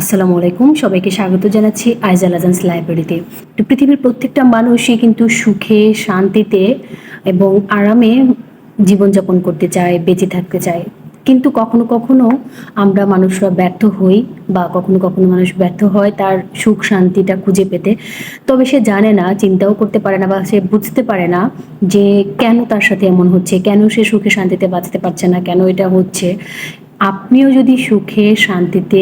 আসসালামু আলাইকুম। সবাইকে স্বাগত জানাচ্ছি আইজাল আজান্স লাইব্রেরিতে। তো পৃথিবীর প্রত্যেকটা মানুষই কিন্তু সুখে, শান্তিতে এবং আরামে জীবনযাপন করতে চায়, বেঁচে থাকতে চায়। কিন্তু কখনো কখনো আমরা মানুষরা ব্যর্থ হই বা কখনো কখনো মানুষ ব্যর্থ হয় তার সুখ শান্তিটা খুঁজে পেতে। তবে সে জানে না, চিন্তাও করতে পারে না বা সে বুঝতে পারে না যে কেন তার সাথে এমন হচ্ছে, কেন সে সুখে শান্তিতে বাঁচতে পারছে না, কেন এটা হচ্ছে। আপনিও যদি সুখে, শান্তিতে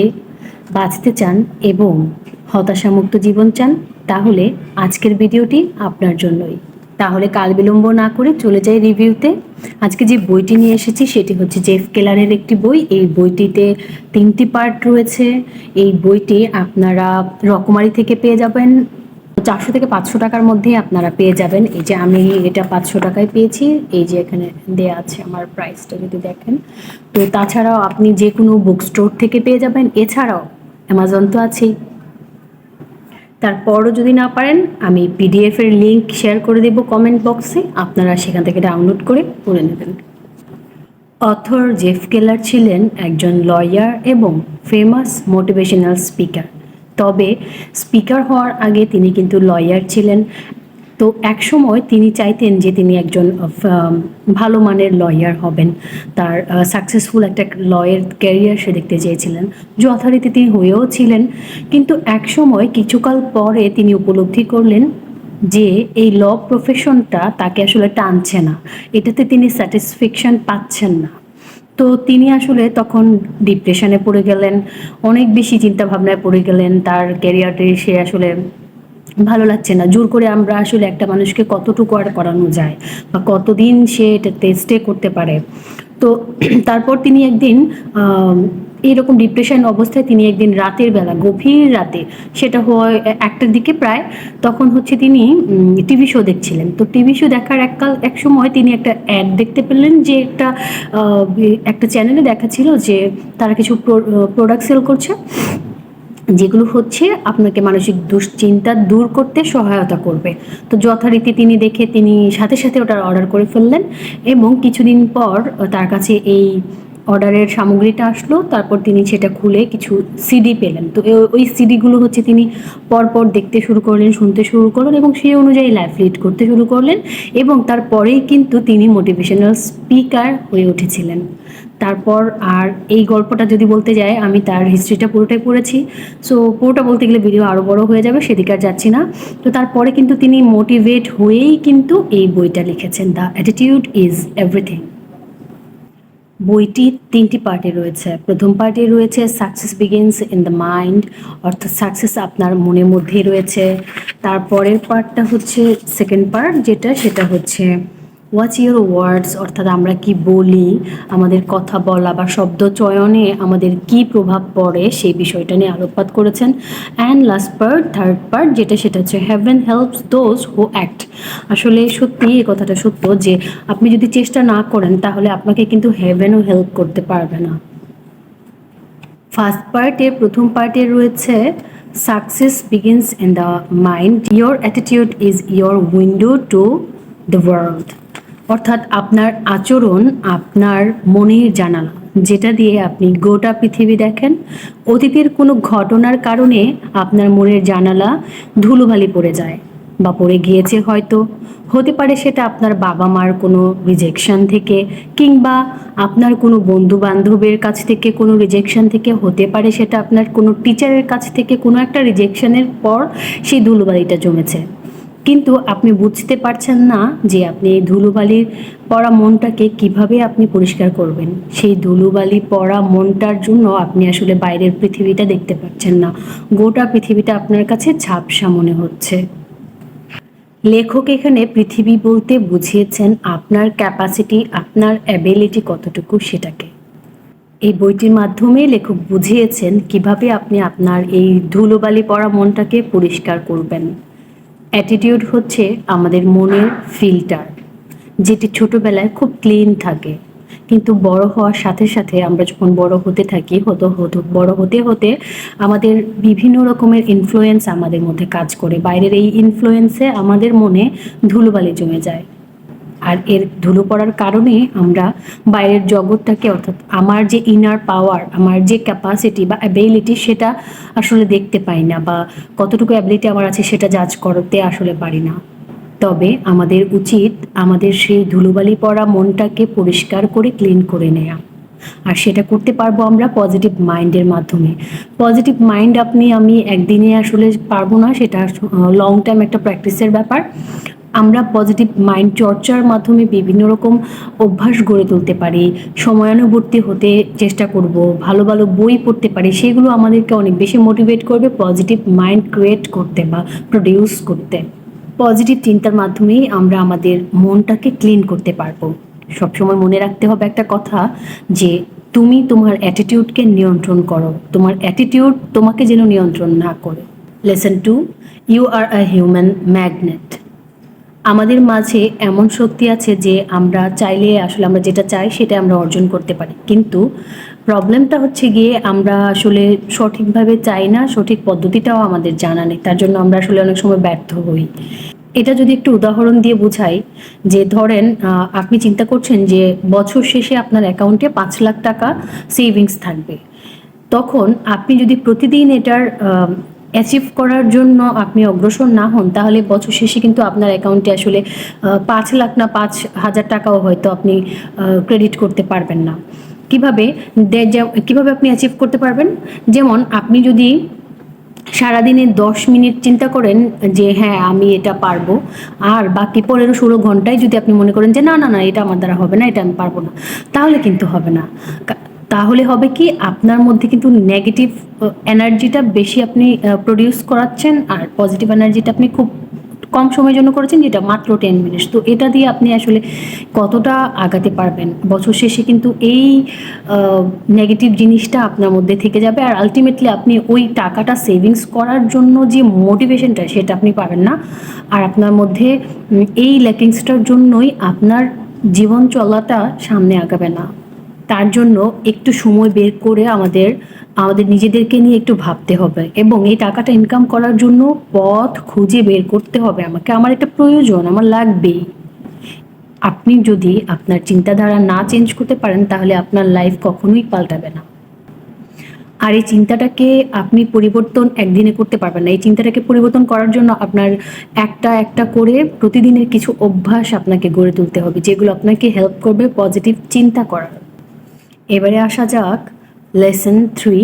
বাঁচতে চান এবং হতাশামুক্ত জীবন চান, তাহলে আজকের ভিডিওটি আপনার জন্যই। তাহলে কাল বিলম্ব না করে চলে যাই রিভিউতে। আজকে যে বইটি নিয়ে এসেছি, সেটি হচ্ছে জেফ কেলারের একটি বই। এই বইটিতে তিনটি পার্ট রয়েছে। এই বইটি আপনারা রকমারি থেকে পেয়ে যাবেন। চারশো থেকে পাঁচশো টাকার মধ্যে আপনারা পেয়ে যাবেন। এই যে আমি এটা পাঁচশো টাকায় পেয়েছি। এই যে এখানে দেয়া আছে আমার প্রাইসটা যদি দেখেন। তো তাছাড়াও আপনি যে কোনো বুক স্টোর থেকে পেয়ে যাবেন। এছাড়াও অ্যামাজন তো আছেই। তারপরও যদি না পারেন, আমি পিডিএফের লিঙ্ক শেয়ার করে দেব কমেন্ট বক্সে আপনারা সেখান থেকে ডাউনলোড করে পড়ে নেবেন। অথর জেফ কেলার ছিলেন একজন লয়ার এবং ফেমাস মোটিভেশনাল স্পিকার তবে স্পিকার হওয়ার আগে তিনি কিন্তু লয়ার ছিলেন। তো এক সময় তিনি চাইতেন যে তিনি একজন ভালো মানের লয়ার হবেন। তার সাকসেসফুল একটা লয়ের ক্যারিয়ার সে দেখতে চেয়েছিলেন। যথারীতি তিনি হয়েও ছিলেন। কিন্তু এক সময় কিছুকাল পরে তিনি উপলব্ধি করলেন যে এই ল প্রফেশনটা তাকে আসলে টানছে না। এটাতে তিনি স্যাটিসফ্যাকশন পাচ্ছেন না। তো তিনি আসলে তখন ডিপ্রেশনে পড়ে গেলেন, অনেক বেশি চিন্তা ভাবনায় পড়ে গেলেন। তার ক্যারিয়ারে সে আসলে ভালো লাগছে না। জোর করে আমরা আসলে একটা মানুষকে কতটুকু আর করানো যায় বা কতদিন সে এটাতে স্টে করতে পারে। তো তারপর তিনি একদিন আম, এইরকম ডিপ্রেশন অবস্থায় তিনি একদিন রাতের বেলা গভীর রাতে সেটা হয় একটার দিকে প্রায় তখন হচ্ছে তিনি টিভি শো দেখছিলেন। তো টিভি শো দেখার এককাল এক সময় তিনি একটা অ্যাড দেখতে পেলেন যে একটা একটা চ্যানেলে দেখাচ্ছিল যে তারা কিছু প্রোডাক্ট সেল করছে। যেগুলো হচ্ছে আপনাকে মানসিক দুশ্চিন্তা দূর করতে সহায়তা করবে। তো যথারীতি তিনি দেখে তিনি সাথে সাথে ওটার অর্ডার করে ফেললেন এবং কিছুদিন পর তার কাছে এই অর্ডারের সামগ্রীটা আসলো। তারপর তিনি সেটা খুলে কিছু সিডি পেলেন। তো ওই সিডিগুলো হচ্ছে তিনি পরপর দেখতে শুরু করলেন, শুনতে শুরু করলেন এবং সেই অনুযায়ী লাইফ লিড করতে শুরু করলেন এবং তারপরেই কিন্তু তিনি মোটিভেশনাল স্পিকার হয়ে উঠেছিলেন। তারপর আর এই গল্পটা যদি বলতে যাই, আমি তার হিস্ট্রিটা পুরোটাই পড়েছি। সো পুরোটা বলতে গেলে ভিডিও আরও বড় হয়ে যাবে, সেদিকে আর যাচ্ছি না। তো তারপরে কিন্তু তিনি মোটিভেট হয়েই কিন্তু এই বইটা লিখেছেন। দ্য অ্যাটিটিউড ইজ এভরিথিং বইটি তিনটি পার্টে রয়েছে। প্রথম পার্টে রয়েছে success begins in the mind অর্থাৎ সাকসেস আপনার মনের মধ্যেই রয়েছে। তারপরের পার্টটা হচ্ছে সেকেন্ড পার্ট যেটা সেটা হচ্ছে ওয়াচ ইউর ওয়ার্ডস অর্থাৎ আমরা কি বলি? আমাদের কথা বলা বা শব্দ চয়নে আমাদের কি প্রভাব পড়ে? সেই বিষয়টা নিয়ে আলোকপাত করেছেন। And last part third part যেটা সেটা হচ্ছে heaven helps those who act আসলে সত্যি এই কথাটা সত্য যে আপনি যদি চেষ্টা না করেন, তাহলে আপনাকে কিন্তু হেভেনও হেল্প করতে পারবে না। ফার্স্ট পার্টে প্রথম পার্টে রয়েছে success begins in the mind your attitude is your window to the world অর্থাৎ আপনার আচরণ, আপনার মনের জানালা, যেটা দিয়ে আপনি গোটা পৃথিবী দেখেন, অতীতের কোনো ঘটনার কারণে আপনার মনের জানালা ধুলোবালি পড়ে যায় বা পড়ে গিয়েছে হয়তো। হতে পারে সেটা আপনার বাবা মার কোনো রিজেকশন থেকে কিংবা আপনার কোনো বন্ধু বান্ধবের কাছ থেকে কোনো রিজেকশন থেকে। হতে পারে সেটা আপনার কোনো টিচারের কাছ থেকে কোনো একটা রিজেকশনের পর সেই ধুলোবালিটা জমেছে। কিন্তু আপনি বুঝতে পারছেন না যে আপনি এই ধুলোবালির পড়া মনটাকে কীভাবে আপনি পরিষ্কার করবেন। সেই ধুলোবালি পড়া মনটার জন্য আপনি আসলে বাইরের পৃথিবীটা দেখতে পাচ্ছেন না। গোটা পৃথিবীটা আপনার কাছে ঝাপসা মনে হচ্ছে। লেখক এখানে পৃথিবী বলতে বুঝিয়েছেন আপনার ক্যাপাসিটি আপনার অ্যাবিলিটি কতটুকু সেটাকে। এই বইটির মাধ্যমে লেখক বুঝিয়েছেন কীভাবে আপনি আপনার এই ধুলোবালি পড়া মনটাকে পরিষ্কার করবেন। অ্যাটিটিউড হচ্ছে আমাদের মনের ফিল্টার যেটি ছোটবেলায় খুব ক্লিন থাকে। কিন্তু বড় হওয়ার সাথে সাথে আমরা যখন বড় হতে থাকি, হতো হতো, বড় হতে হতে আমাদের বিভিন্ন রকমের ইনফ্লুয়েন্স আমাদের মধ্যে কাজ করে। বাইরের এই ইনফ্লুয়েন্সে আমাদের মনে ধুলোবালি জমে যায়। আর এর ধুলো পড়ার কারণে আমরা বাইরের জগৎটাকে, অর্থাৎ আমার যে ইনার পাওয়ার আমার যে ক্যাপাসিটি বা অ্যাবিলিটি সেটা আসলে দেখতে পাই না বা কতটুকু অ্যাবিলিটি আমার আছে সেটা জাজ করতে আসলে পারি না। তবে আমাদের উচিত আমাদের সেই ধুলোবালি পড়া মনটাকে পরিষ্কার করে ক্লিন করে নেওয়া আর সেটা করতে পারব আমরা পজিটিভ মাইন্ডের মাধ্যমে। পজিটিভ মাইন্ড আপনি, আমি একদিনে আসলে পারব না, সেটা লং টাইম একটা প্র্যাকটিসের ব্যাপার। আমরা পজিটিভ মাইন্ড চর্চার মাধ্যমে বিভিন্ন রকম অভ্যাস গড়ে তুলতে পারি, সময়ানুবর্তী হতে চেষ্টা করব, ভালো ভালো বই পড়তে পারি, সেগুলো আমাদেরকে অনেক বেশি মোটিভেট করবে পজিটিভ মাইন্ড ক্রিয়েট করতে বা প্রডিউস করতে। পজিটিভ চিন্তার মাধ্যমেই আমরা আমাদের মনটাকে ক্লিন করতে পারব। সবসময় মনে রাখতে হবে একটা কথা যে, তুমি তোমার অ্যাটিটিউডকে নিয়ন্ত্রণ করো, তোমার অ্যাটিটিউড তোমাকে যেন নিয়ন্ত্রণ না করে। Lesson two you are a human magnet আমাদের মাঝে এমন শক্তি আছে যে আমরা চাইলে আসলে আমরা যেটা চাই সেটা আমরা অর্জন করতে পারি। কিন্তু প্রবলেমটা হচ্ছে গিয়ে আমরা আসলে সঠিকভাবে চাই না, সঠিক পদ্ধতিটাও আমাদের জানা নেই। তার জন্য আমরা আসলে অনেক সময় ব্যর্থ হই। এটা যদি একটু উদাহরণ দিয়ে বুঝাই, যে ধরেন আপনি চিন্তা করছেন যে বছর শেষে আপনার অ্যাকাউন্টে পাঁচ লাখ টাকা সেভিংস থাকবে। তখন আপনি যদি প্রতিদিন এটার অ্যাচিভ করার জন্য আপনি অগ্রসর না হন, তাহলে বছর শেষে কিন্তু আপনার অ্যাকাউন্টে আসলে পাঁচ লাখ না পাঁচ হাজার টাকাও হয়তো আপনি ক্রেডিট করতে পারবেন না। কীভাবে? কীভাবে আপনি অ্যাচিভ করতে পারবেন? যেমন, আপনি যদি সারাদিনে দশ মিনিট চিন্তা করেন যে হ্যাঁ আমি এটা পারব, আর বাকি পনেরো ষোলো ঘন্টায় যদি আপনি মনে করেন যে, না না না, এটা আমার দ্বারা হবে না, এটা আমি পারব না, তাহলে কিন্তু হবে না। তাহলে হবে কি আপনার মধ্যে কিন্তু নেগেটিভ এনার্জিটা বেশি আপনি প্রডিউস করাচ্ছেন আর পজিটিভ এনার্জিটা আপনি খুব কম সময়ের জন্য করেছেন, যেটা মাত্র টেন মিনিটস তো এটা দিয়ে আপনি আসলে কতটা আগাতে পারবেন? বছর শেষে কিন্তু এই নেগেটিভ জিনিসটা আপনার মধ্যে থেকে যাবে আর আলটিমেটলি আপনি ওই টাকাটা সেভিংস করার জন্য যে মোটিভেশনটা সেটা আপনি পাবেন না। আর আপনার মধ্যে এই ল্যাকিংসটার জন্যই আপনার জীবন চলাটা সামনে আগাবে না। তার জন্য একটু সময় বের করে আমাদের আমাদের নিজেদেরকে নিয়ে একটু ভাবতে হবে এবং এই টাকাটা ইনকাম করার জন্য পথ খুঁজে বের করতে হবে আমাকে। আমার একটা প্রয়োজন, আমার লাগবেই। আপনি যদি আপনার চিন্তাধারা না চেঞ্জ করতে পারেন, তাহলে আপনার লাইফ কখনোই পাল্টাবে না। আর এই চিন্তাটাকে আপনি পরিবর্তন একদিনে করতে পারবেন না। এই চিন্তাটাকে পরিবর্তন করার জন্য আপনার একটা একটা করে প্রতিদিনের কিছু অভ্যাস আপনাকে গড়ে তুলতে হবে, যেগুলো আপনাকে হেল্প করবে পজিটিভ চিন্তা করার। এবারে আসা যাক লেসন থ্রি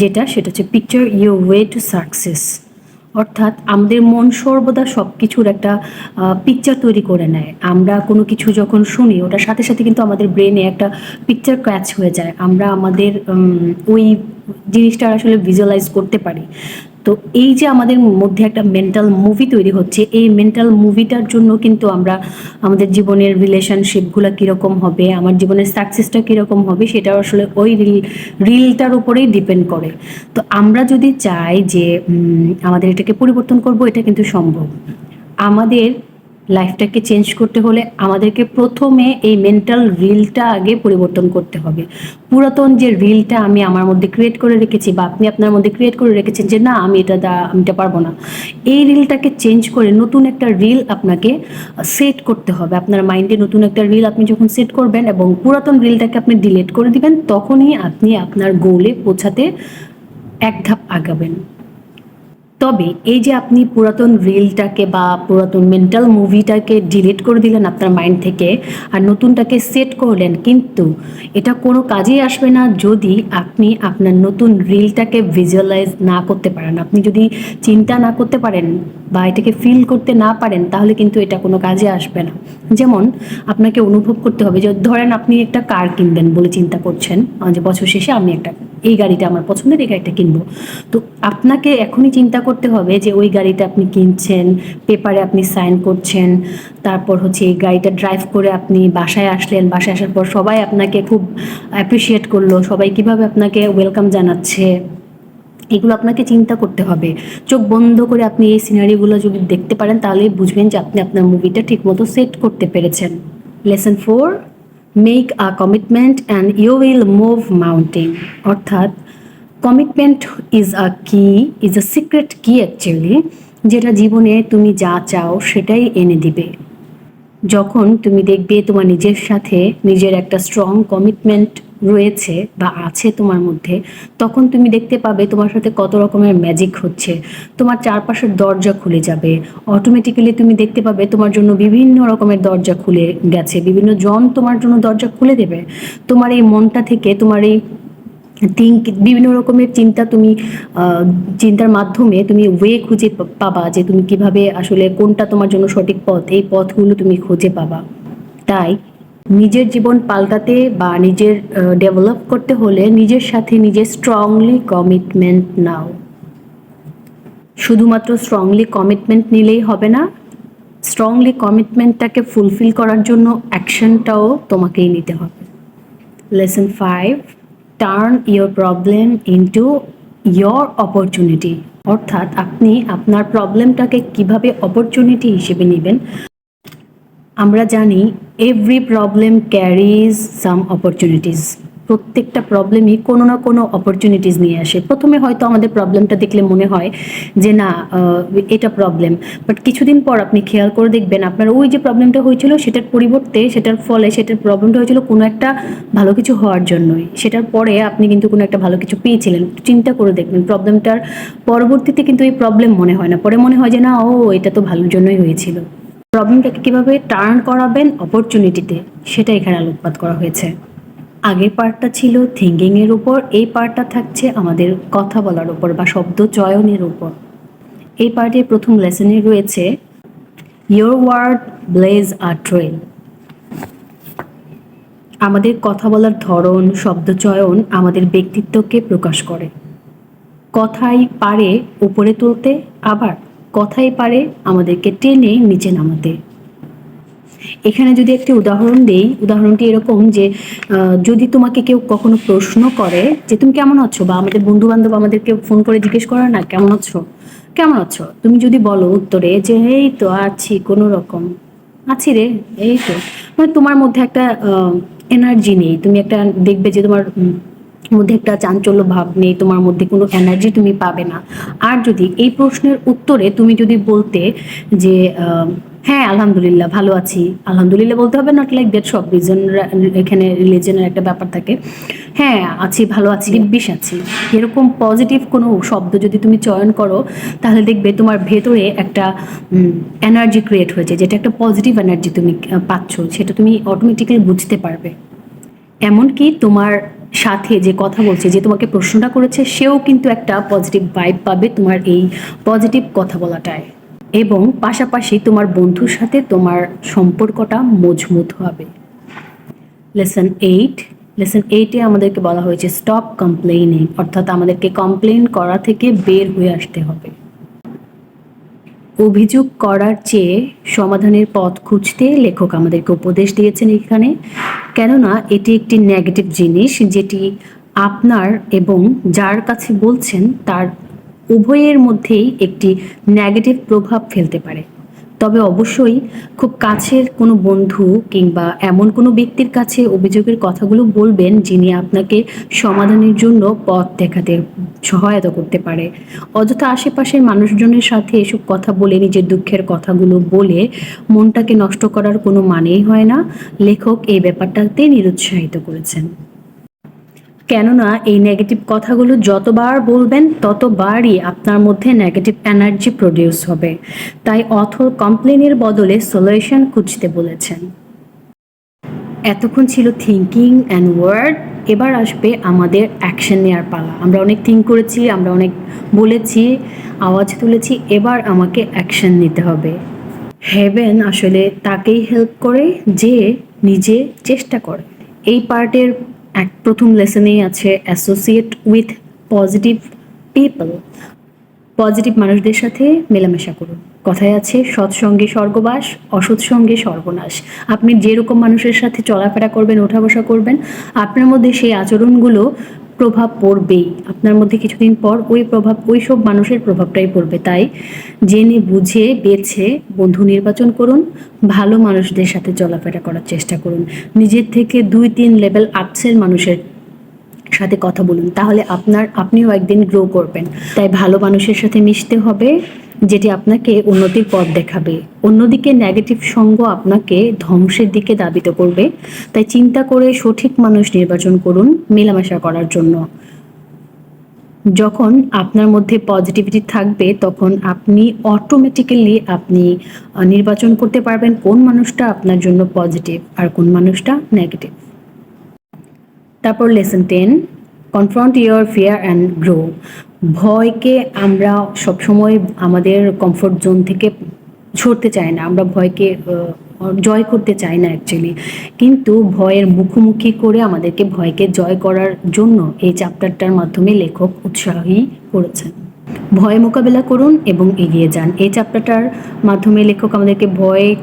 যেটা সেটা হচ্ছে picture your way to success অর্থাৎ আমাদের মন সর্বদা সব কিছুর একটা পিকচার তৈরি করে নেয়। আমরা কোনো কিছু যখন শুনি, ওটার সাথে সাথে কিন্তু আমাদের ব্রেনে একটা পিকচার ক্র্যাচ হয়ে যায়। আমরা আমাদের ওই জিনিসটা আসলে ভিজুয়ালাইজ করতে পারি। তো এই যে আমাদের মধ্যে একটা মেন্টাল মুভি তৈরি হচ্ছে, এই মেন্টাল মুভিটার জন্য কিন্তু আমরা আমাদের জীবনের রিলেশনশিপগুলো কীরকম হবে, আমার জীবনের সাকসেসটা কীরকম হবে, সেটা আসলে ওই রিল রিলটার উপরেই ডিপেন্ড করে। তো আমরা যদি চাই যে আমাদের এটাকে পরিবর্তন করব, এটা কিন্তু সম্ভব। আমাদের লাইফটাকে চেঞ্জ করতে হলে আমাদেরকে প্রথমে এই মেন্টাল রিলটা আগে পরিবর্তন করতে হবে। পুরাতন যে রিলটা আমি আমার মধ্যে ক্রিয়েট করে রেখেছি বা আপনি আপনার মধ্যে ক্রিয়েট করে রেখেছেন যে, না, আমি এটা দা, আমি এটা পারব না। এই রিলটাকে চেঞ্জ করে নতুন একটা রিল আপনাকে সেট করতে হবে। আপনার মাইন্ডে নতুন একটা রিল আপনি যখন সেট করবেন এবং পুরাতন রিলটাকে আপনি ডিলিট করে দিবেন, তখনই আপনি আপনার গোলে পৌঁছাতে এক ধাপ আগাবেন। তবে এই যে আপনি পুরাতন রিলটাকে বা পুরাতন মেন্টাল মুভিটাকে ডিলিট করে দিলেন আপনার মাইন্ড থেকে আর নতুনটাকে সেট করলেন, কিন্তু এটা কোনো কাজেই আসবে না যদি আপনি আপনার নতুন রিলটাকে ভিজুয়ালাইজ না করতে পারেন। আপনি যদি চিন্তা না করতে পারেন বা এটাকে ফিল করতে না পারেন, তাহলে কিন্তু এটা কোনো কাজে আসবে না। যেমন আপনাকে অনুভব করতে হবে যে ধরেন আপনি একটা কার কিনবেন বলে চিন্তা করছেন যে বছর শেষে আমি একটা এই গাড়িটা আমার পছন্দের, এই গাড়িটা কিনবো। তো আপনাকে এখনই চিন্তা করতে হবে যে ওই গাড়িটা আপনি কিনছেন, পেপারে আপনি সাইন করছেন, তারপর হচ্ছে এই গাড়িটা ড্রাইভ করে আপনি বাসায় আসলেন, বাসায় আসার পর সবাই আপনাকে খুব অ্যাপ্রিসিয়েট করল, সবাই কীভাবে আপনাকে ওয়েলকাম জানাচ্ছে, এগুলো আপনাকে চিন্তা করতে হবে। চোখ বন্ধ করে আপনি এই সিনারিগুলো যদি দেখতে পারেন, তাহলেই বুঝবেন যে আপনি আপনার মুভিটা ঠিকমতো সেট করতে পেরেছেন। Lesson four make a commitment and you will move mountain অর্থাৎ commitment is a key is a secret key actually যেটা জীবনে তুমি যা চাও সেটাই এনে দিবে। যখন তুমি দেখবে তোমার নিজের সাথে নিজের একটা স্ট্রং কমিটমেন্ট রয়েছে বা আছে তোমার মধ্যে, তখন তুমি দেখতে পাবে তোমার সাথে কত রকমের ম্যাজিক হচ্ছে। তোমার চারপাশের দরজা খুলে যাবে। অটোমেটিক্যালি তুমি দেখতে পাবে তোমার জন্য বিভিন্ন রকমের দরজা খুলে গেছে। বিভিন্ন জন তোমার জন্য দরজা খুলে দেবে। তোমার এই মনটা থেকে তোমার এই থিঙ্ক বিভিন্ন রকমের চিন্তা তুমি চিন্তার মাধ্যমে তুমি ওয়ে খুঁজে পাবা যে তুমি কীভাবে আসলে কোনটা তোমার জন্য সঠিক পথ। এই পথগুলো তুমি খুঁজে পাবা। তাই নিজের জীবন পাল্টাতে বা নিজের ডেভেলপ করতে হলে নিজের সাথে নিজে স্ট্রংলি কমিটমেন্ট নাও। শুধুমাত্র স্ট্রংলি কমিটমেন্ট নিলেই হবে না স্ট্রংলি কমিটমেন্টটাকে ফুলফিল করার জন্য অ্যাকশনটাও তোমাকেই নিতে হবে। Lesson five turn your problem into your opportunity অর্থাৎ আপনি আপনার প্রবলেমটাকে কীভাবে অপরচুনিটি হিসেবে নেবেন আমরা জানি every problem carries some opportunities প্রত্যেকটা প্রবলেমই কোনো না কোনো অপরচুনিটিস নিয়ে আসে। প্রথমে হয়তো আমাদের প্রবলেমটা দেখলে মনে হয় যে না এটা প্রবলেম বাট কিছুদিন পর আপনি খেয়াল করে দেখবেন আপনার ওই যে প্রবলেমটা হয়েছিল, সেটার পরিবর্তে, সেটার ফলে সেটার প্রবলেমটা হয়েছিল কোনো একটা ভালো কিছু হওয়ার জন্যই। সেটার পরে আপনি কিন্তু কোনো একটা ভালো কিছু পেয়েছিলেন। চিন্তা করে দেখবেন প্রবলেমটার পরবর্তীতে কিন্তু এই প্রবলেম মনে হয় না। পরে মনে হয় যে না, ও, এটা তো ভালোর জন্যই হয়েছিল। প্রবলেমটাকে কীভাবে টার্ন করাবেন অপরচুনিটিতে সেটা এখানে আলোকপাত করা হয়েছে। আগের পার্টটা ছিল থিঙ্কিং এর উপর, এই পার্টটা থাকছে আমাদের কথা বলার উপর বা শব্দ চয়নের উপর। এই পার্টে প্রথম লেসনে রয়েছে your word blaze a trail আমাদের কথা বলার ধরন, শব্দ চয়ন আমাদের ব্যক্তিত্বকে প্রকাশ করে। কথাই পারে উপরে তুলতে, আবার কথাই পারে, আমাদেরকে টেনে নিচে নামাতে। এখানে যদি একটি উদাহরণ দেই, উদাহরণটি এরকম যে যদি তোমাকে কেউ কখনো প্রশ্ন করে যে, তুমি কেমন আছো? বা আমাদের বন্ধু বান্ধব আমাদেরকে ফোন করে জিজ্ঞেস করে, না, কেমন আছো? কেমন আছো? তুমি যদি বলো উত্তরে যে, এই তো আছি, কোনো রকম। আছি রে, এই তো। মানে তোমার মধ্যে একটা এনার্জি নেই। তুমি একটা দেখবে যে তোমার মধ্যে একটা চাঞ্চল্য ভাব নেই, তোমার মধ্যে কোনো এনার্জি তুমি পাবে না। আর যদি এই প্রশ্নের উত্তরে তুমি যদি বলতে যে হ্যাঁ আলহামদুলিল্লাহ, ভালো আছি। আলহামদুলিল্লাহ বলতে হবে নট লাইক দ্যাট সব রিজন এখানে রিলিজনের একটা ব্যাপার থাকে। হ্যাঁ আছি, ভালো আছি দিব্যিস আছি। এরকম পজিটিভ কোনো শব্দ যদি তুমি চয়ন করো, তাহলে দেখবে তোমার ভেতরে একটা এনার্জি ক্রিয়েট হয়েছে, যেটা একটা পজিটিভ এনার্জি তুমি পাচ্ছ, সেটা তুমি অটোমেটিক্যালি বুঝতে পারবে। এমনকি তোমার সাথে যে কথা বলছে, যে তোমাকে প্রশ্নটা করেছে, সেও কিন্তু একটা পজিটিভ ভাইব পাবে তোমার এই পজিটিভ কথা বলাটায়। এবং পাশাপাশি তোমার বন্ধুর সাথে তোমার সম্পর্কটা মজবুত হবে। লেসন এইট লেসন এইটে আমাদেরকে বলা হয়েছে স্টপ কমপ্লেইনিং অর্থাৎ আমাদেরকে কমপ্লেন করা থেকে বের হয়ে আসতে হবে। অভিযোগ করার চেয়ে সমাধানের পথ খুঁজতে লেখক আমাদেরকে উপদেশ দিয়েছেন এখানে। কেননা, এটি একটি নেগেটিভ জিনিস যেটি আপনার এবং যার কাছে বলছেন তার উভয়ের মধ্যেই একটি নেগেটিভ প্রভাব ফেলতে পারে। তবে অবশ্যই খুব কাছের কোনো বন্ধু কিংবা এমন কোনো ব্যক্তির কাছে অভিযোগের কথাগুলো বলবেন যিনি আপনাকে সমাধানের জন্য পথ দেখাতে সহায়তা করতে পারে। অযথা আশেপাশের মানুষজনের সাথে এসব কথা বলে নিজের দুঃখের কথাগুলো বলে মনটাকে নষ্ট করার কোনো মানেই হয় না। লেখক এই ব্যাপারটাতে নিরুৎসাহিত করেছেন। কেননা এই নেগেটিভ কথাগুলো যতবার বলবেন, ততবারই আপনার মধ্যে নেগেটিভ এনার্জি প্রডিউস হবে। তাই অথর কমপ্লেনের বদলে সলিউশন খুঁজতে বলেছেন। এতক্ষণ ছিল থিঙ্কিং অ্যান্ড ওয়ার্ড এবার আসবে আমাদের অ্যাকশন নেওয়ার পালা। আমরা অনেক থিঙ্ক করেছি, আমরা অনেক বলেছি, আওয়াজ তুলেছি, এবার আমাকে অ্যাকশন নিতে হবে। হেভেন আসলে তাকেই হেল্প করে যে নিজে চেষ্টা করে। এই পার্টের এক প্রথম লেসনেই আছে associate with positive people positive মানুষদের সাথে মেলামেশা করুন। কথায় আছে সৎসঙ্গে স্বর্গবাস, অসৎ সঙ্গে সর্বনাশ আপনি যেরকম মানুষের সাথে চলাফেরা করবেন ওঠা বসা করবেন, আপনার মধ্যে সেই আচরণগুলো প্রভাব পড়বেই। আপনার মধ্যে কিছুদিন পর ওই প্রভাব, ওই সব মানুষের প্রভাবটাই পড়বে। তাই জেনে, বুঝে, বেছে বন্ধু নির্বাচন করুন, ভালো মানুষদের সাথে চলাফেরা করার চেষ্টা করুন। নিজের থেকে দুই, তিন লেভেল আপসের মানুষের সাথে কথা বলুন। তাহলে আপনার, আপনিও একদিন গ্রো করবেন। তাই ভালো মানুষের সাথে মিশতে হবে। যেটি আপনাকে উন্নতির পথ দেখাবে। অন্যদিকে নেগেটিভ সঙ্গ আপনাকে ধ্বংসের দিকে দাবিত করবে। তাই চিন্তা করে সঠিক মানুষ নির্বাচন করুন মেলামেশা করার জন্য। যখন আপনার মধ্যে পজিটিভিটি থাকবে, তখন আপনি অটোমেটিক্যালি আপনি নির্বাচন করতে পারবেন কোন মানুষটা আপনার জন্য পজিটিভ আর কোন মানুষটা নেগেটিভ তারপর lesson ten confront your fear and grow ভয়কে আমরা সবসময় আমাদের কমফোর্ট জোন থেকে ছড়তে চাই না। আমরা ভয়কে জয় করতে চাই না অ্যাকচুয়ালি কিন্তু ভয়ের মুখোমুখি করে আমাদেরকে ভয়কে জয় করার জন্য এই চ্যাপ্টারটার মাধ্যমে লেখক উৎসাহী করেছেন। ভয় মোকাবেলা করুন এবং এগিয়ে যান। এই চ্যাপ্টারটার মাধ্যমে লেখক আমাদেরকে ভয়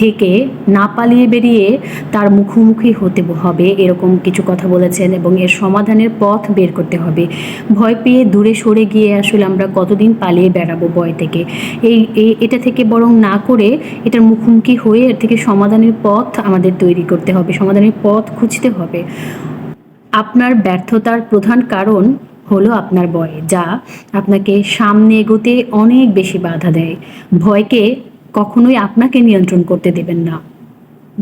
থেকে না পালিয়ে বেরিয়ে তার মুখোমুখি হতে হবে, এরকম কিছু কথা বলেছেন এবং এর সমাধানের পথ বের করতে হবে। ভয় পেয়ে দূরে সরে গিয়ে আসলে আমরা কতদিন পালিয়ে বেড়াবো ভয় থেকে? এই এটা থেকে বরং না করে এটার মুখোমুখি হয়ে এর থেকে সমাধানের পথ আমাদের তৈরি করতে হবে, সমাধানের পথ খুঁজতে হবে। আপনার ব্যর্থতার প্রধান কারণ হলো আপনার ভয়, যা আপনাকে সামনে এগোতে অনেক বেশি বাধা দেয়। ভয়কে কখনোই আপনাকে নিয়ন্ত্রণ করতে দেবেন না।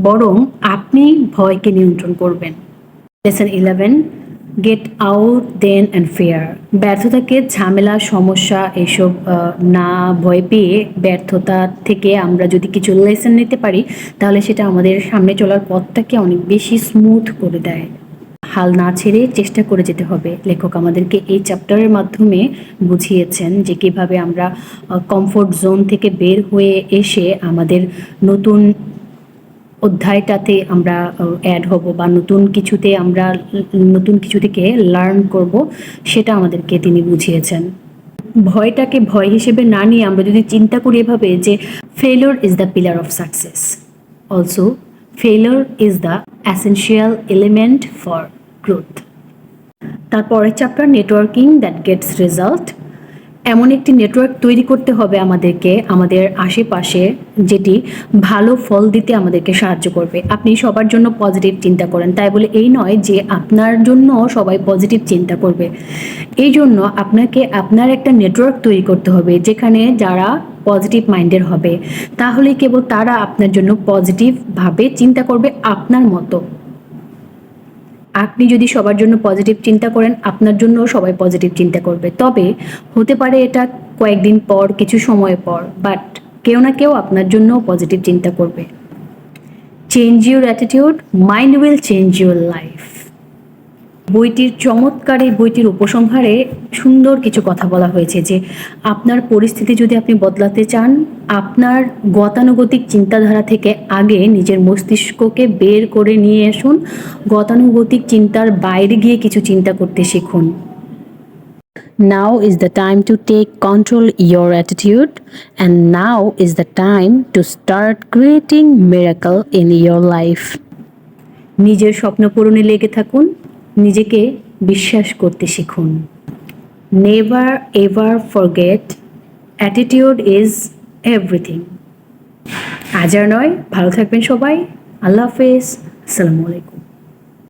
বরং আপনি ভয়কে নিয়ন্ত্রণ করবেন। Lesson eleven get out then and fail ব্যর্থতাকে ঝামেলা, সমস্যা এসব না ভয় পেয়ে ব্যর্থতা থেকে আমরা যদি কিছু লেসন নিতে পারি, তাহলে সেটা আমাদের সামনে চলার পথটাকে অনেক বেশি স্মুথ করে দেয়। হাল না ছেড়ে চেষ্টা করে যেতে হবে। লেখক আমাদেরকে এই চ্যাপ্টারের মাধ্যমে বুঝিয়েছেন যে কীভাবে আমরা কমফোর্ট জোন থেকে বের হয়ে এসে আমাদের নতুন অধ্যায়টাতে আমরা অ্যাড হব বা নতুন কিছুতে আমরা, নতুন কিছু থেকে লার্ন করব, সেটা আমাদেরকে তিনি বুঝিয়েছেন। ভয়টাকে ভয় হিসেবে না নিয়ে আমরা যদি চিন্তা করি এভাবে যে failure is the pillar of success also failure is the essential element for growth তারপরের chapter networking that gets result এমন একটি নেটওয়ার্ক তৈরি করতে হবে আমাদেরকে, আমাদের আশেপাশে যেটি ভালো ফল দিতে আমাদেরকে সাহায্য করবে। আপনি সবার জন্য পজিটিভ চিন্তা করেন। তাই বলে এই নয় যে আপনার জন্য সবাই পজিটিভ চিন্তা করবে। এই জন্য আপনাকে, আপনার একটা নেটওয়ার্ক তৈরি করতে হবে যেখানে যারা পজিটিভ মাইন্ডের হবে, তাহলে কেবল তারা আপনার জন্য পজিটিভভাবে চিন্তা করবে আপনার মতো। আপনি যদি সবার জন্য পজিটিভ চিন্তা করেন, আপনার জন্য সবাই পজিটিভ চিন্তা করবে। তবে হতে পারে এটা কয়েকদিন পর, কিছু সময় পর বাট কেউ না কেউ আপনার জন্য পজিটিভ চিন্তা করবে। Change your attitude mind will change your life বইটির চমৎকার বইটির উপসংহারে সুন্দর কিছু কথা বলা হয়েছে যে আপনার পরিস্থিতি যদি আপনি বদলাতে চান, আপনার গতানুগতিক চিন্তাধারা থেকে আগে নিজের মস্তিষ্ককে বের করে নিয়ে আসুন, গতানুগতিক চিন্তার বাইরে গিয়ে কিছু চিন্তা করতে শিখুন। Now is the time to take control your attitude and now is the time to start creating miracle in your life নিজের স্বপ্ন পূরণে লেগে থাকুন নিজেকে বিশ্বাস করতে শিখুন। Never ever forget attitude is everything আজ আর নয়। ভালো থাকবেন সবাই। আল্লাহ হাফেজ। আসসালামু আলাইকুম।